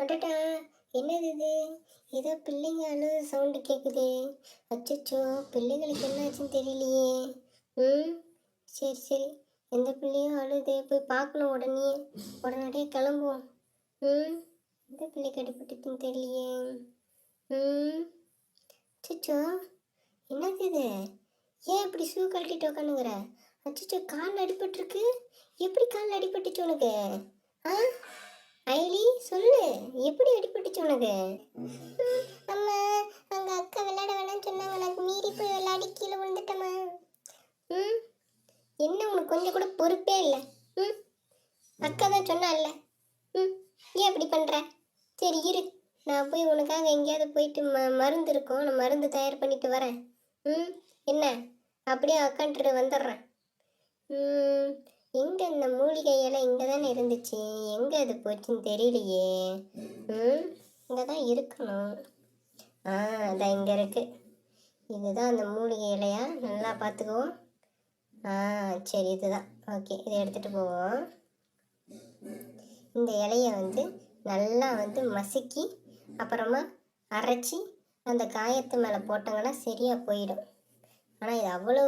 அடடா என்னது இது? ஏதோ பிள்ளைங்க அழுது சவுண்டு கேட்குதே அச்சச்சோ பிள்ளைங்களுக்கு என்னாச்சுன்னு தெரியலையே. ம் சரி சரி. எந்த பிள்ளையும் அழுது போய் பார்க்கணும் உடனே. உடனடியே கிளம்புவோம். ம் எந்த பிள்ளைக்கு அடிபட்டுச்சுன்னு தெரியலையே. ம் அச்சோ என்னது இது? ஏன் இப்படி ஷூ கழட்டிட்டு உட்காந்துங்கிற அச்சச்சோ கால் அடிபட்டுருக்கு. எப்படி கால் அடிபட்டுச்சு உனக்கு? ஆ? ஐலி சொல்லு. எப்படி அடிபட்டுச்சு உனக்கு? அம்மா அவங்க அக்கா விளையாட வேணாம்னு சொன்னாங்க. நான் மீறி போய் விளையாடி கீழே விழுந்துட்டேம்மா. ம்? என்ன உனக்கு கொஞ்சம் கூட பொறுப்பே இல்லை? ம்? அக்கா தான் சொன்னால ம்? ஏன் இப்படி பண்ணுற சரி இரு. நான் போய் உனக்காக எங்கேயாவது போயிட்டு ம மருந்து இருக்கும். நான் மருந்து தயார் பண்ணிட்டு வரேன். ம்? என்ன? அப்படியே அக்கான்ட்டு வந்துடுறேன். ம் எங்கே இந்த மூலிகை இலை இங்கே தானே இருந்துச்சு? எங்கே அது போச்சுன்னு தெரியலையே. ம் இங்கே தான் இருக்கணும். ஆ அதான் இங்கே இருக்கு. இதுதான் அந்த மூலிகை இலையா? நல்லா பார்த்துக்குவோம் ஆ சரி இதுதான். ஓகே இதை எடுத்துகிட்டு போவோம். இந்த இலையை வந்து நல்லா வந்து மசுக்கி அப்புறமா அரைச்சி அந்த காயத்து மேலே போட்டாங்கன்னா சரியாக போயிடும். ஆனால் இது அவ்வளோ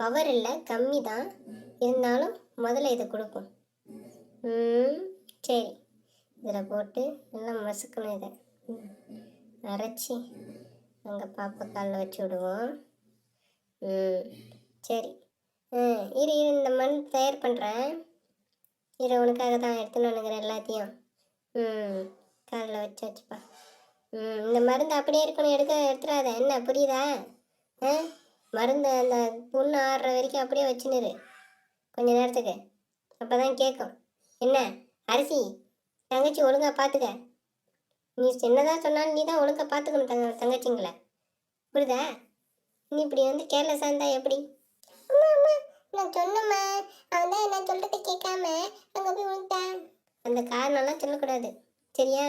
பவர் இல்லை கம்மி தான். இருந்தாலும் முதல்ல இதை கொடுப்போம் ம் சரி. இதில் போட்டு நல்லா மசுக்கணும் இதை. ம். அரைச்சி அங்கே பாப்பா காலில் வச்சு விடுவோம். ம் சரி. ம் இரு இரு இந்த மண் தயார் பண்ணுறேன். இரு உனக்காக தான் எடுத்துன்னு வந்துக்கிறேன் எல்லாத்தையும். ம் காலில் வச்சு வச்சுப்பா. ம் இந்த மருந்து அப்படியே இருக்கணும் எடுக்க எடுத்துடாத. என்ன புரியுதா? ஆ? மருந்து அந்த புண்ணு ஆடுற வரைக்கும் அப்படியே வச்சுனுரு. கொஞ்ச நேரத்துக்கு. அப்போ தான் கேட்கும் என்ன? அரிசி தங்கச்சி ஒழுங்காக பார்த்துக்க நீ என்னதான் சொன்னாலும் நீ தான் ஒழுங்காக பார்த்துக்கணும் தங்க தங்கச்சிங்களை. புரியுதா? நீ இப்படி வந்து கேர்லெஸ்ஸாக இருந்தா எப்படி? அம்மா அம்மா நான் சொன்னம்மா அவன் தான் என்ன சொல்கிறத கேட்காம அங்கே போய் விழுந்தான் அந்த காரணம்லாம் சொல்லக்கூடாது. சரியா?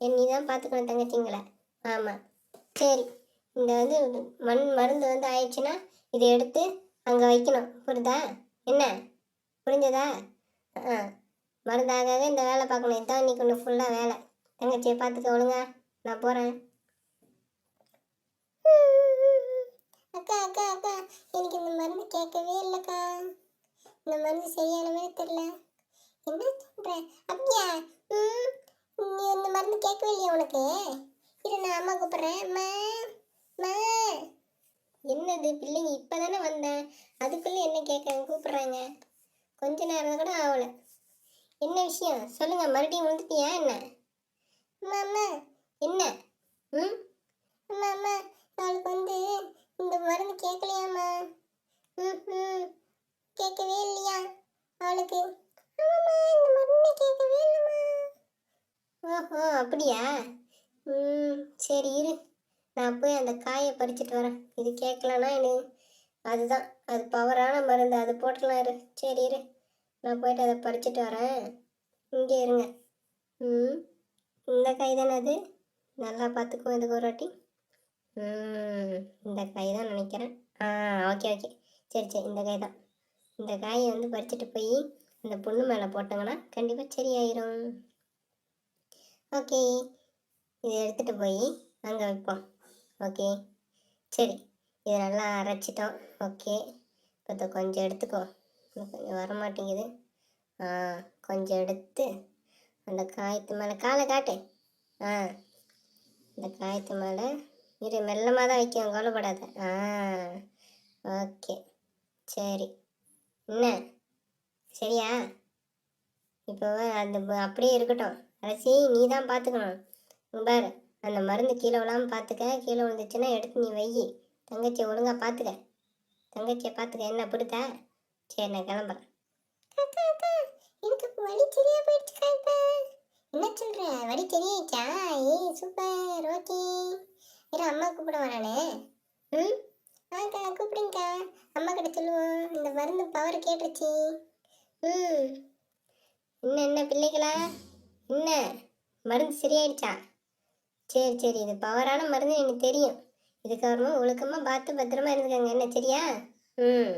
என் நீ தான் பார்த்துக்கணும் தங்கச்சிங்களை. ஆமாம் சரி. இந்த வந்து மண் மருந்து வந்து ஆயிடுச்சுன்னா இதை எடுத்து அங்கே வைக்கணும். புரியுதா? என்ன? புரிஞ்சதா? ஆ. மருந்து இந்த வேலை பார்க்கணும். இதுதான் இன்னைக்கு ஒன்று ஃபுல்லாக வேலை. தங்கச்சியை பார்த்துக்க ஒழுங்க. நான் போகிறேன் அக்கா அக்கா அக்கா. எனக்கு இந்த மருந்து கேட்கவே இல்லைக்கா. இந்த மருந்து சரியான மாதிரி தெரியல. என்ன சொல்கிறேன் அப்படியா? ம். நீ இந்த மருந்து கேட்கவே இல்லையா உனக்கு? இரு நான் அம்மா கூப்பிட்றேன். அம்மா. என்னது பிள்ளைங்க இப்போ தானே வந்தேன் அதுக்குள்ளே என்ன கேட்குறாங்க கூப்பிட்றாங்க? கொஞ்ச நேரம் கூட ஆகலை. என்ன விஷயம்? சொல்லுங்க மறுபடியும் விழுந்துட்டியா என்ன? மாமா என்ன? ம்? மாமா அவளுக்கு வந்து இந்த மருந்து கேட்கலையாம்மா. ம் ம். கேட்கவே இல்லையா அவளுக்கு? ஆமாம்மா இந்த மருந்து கேட்கவே இல்லைம்மா. ஓஹோ அப்படியா? ம் சரி இரு. நான் போய் அந்த காயை பறிச்சிட்டு வரேன். இது கேட்கலன்னா எனக்கு அதுதான். அது பவரான மருந்து. அது போட்டலாம் இரு. சரி இரு. நான் போயிட்டு அதை பறிச்சிட்டு வரேன். இங்கே இருங்க. ம். இந்த காய் தானே அது? நல்லா பார்த்துக்குவோம் இதுக்கு ஒரு வாட்டி. ம். இந்த காய் தான் நினைக்கிறேன். ஆ ஓகே ஓகே. சரி சரி. இந்த காய் தான். இந்த காயை வந்து பறிச்சுட்டு போய் அந்த பொண்ணு மேலே போட்டாங்கன்னா கண்டிப்பாக சரியாயிரும். ஓகே. இதை எடுத்துகிட்டு போய் அங்கே வைப்போம். ஓகே. சரி இதை நல்லா அரைச்சிட்டோம். ஓகே. இப்போ கொஞ்சம் எடுத்துக்கோ. இன்னும் கொஞ்சம் வரமாட்டேங்குது. ஆ கொஞ்சம் எடுத்து அந்த காயத்து மேலே காலை காட்டு. ஆ இந்த காயத்து மேலே. இரு மெல்லமாக தான் வைக்கும் கவலைப்படாத. ஆ ஓகே. சரி. என்ன? சரியா? இப்போ அந்த அப்படியே இருக்கட்டும். அரசி நீ தான் பார்த்துக்கணும் பாரு. அந்த மருந்து கீழே விழாமல் பார்த்துக்க கீழே விழுந்துச்சுன்னா எடுத்து நீ வை தங்கச்சியை ஒழுங்காக பார்த்துக்க தங்கச்சியை பார்த்துக்க என்ன புரியுதா சரி நான் கிளம்புறேன். எனக்கு வலி சரியா போயிடுச்சுக்கா இப்போ என்ன சொல்ற? வலி சரியாயிடுச்சா? ஏய் சூப்பர் ஓகே. இரு அம்மா கூப்பிட வரானே. ம்? ஆக்கா கூப்பிடுங்கக்கா. அம்மா கிட்ட சொல்லுவோம். இந்த மருந்து பவர் கேட்டுருச்சு. ம். என்ன என்ன பிள்ளைகளா? என்ன? மருந்து சரியாயிடுச்சா? சரி சரி. இது பவரான மருந்து எனக்கு தெரியும். இதுக்கப்புறமா ஒழுக்கமாக பார்த்து பத்திரமா இருந்துக்கங்க. என்ன சரியா? ம்.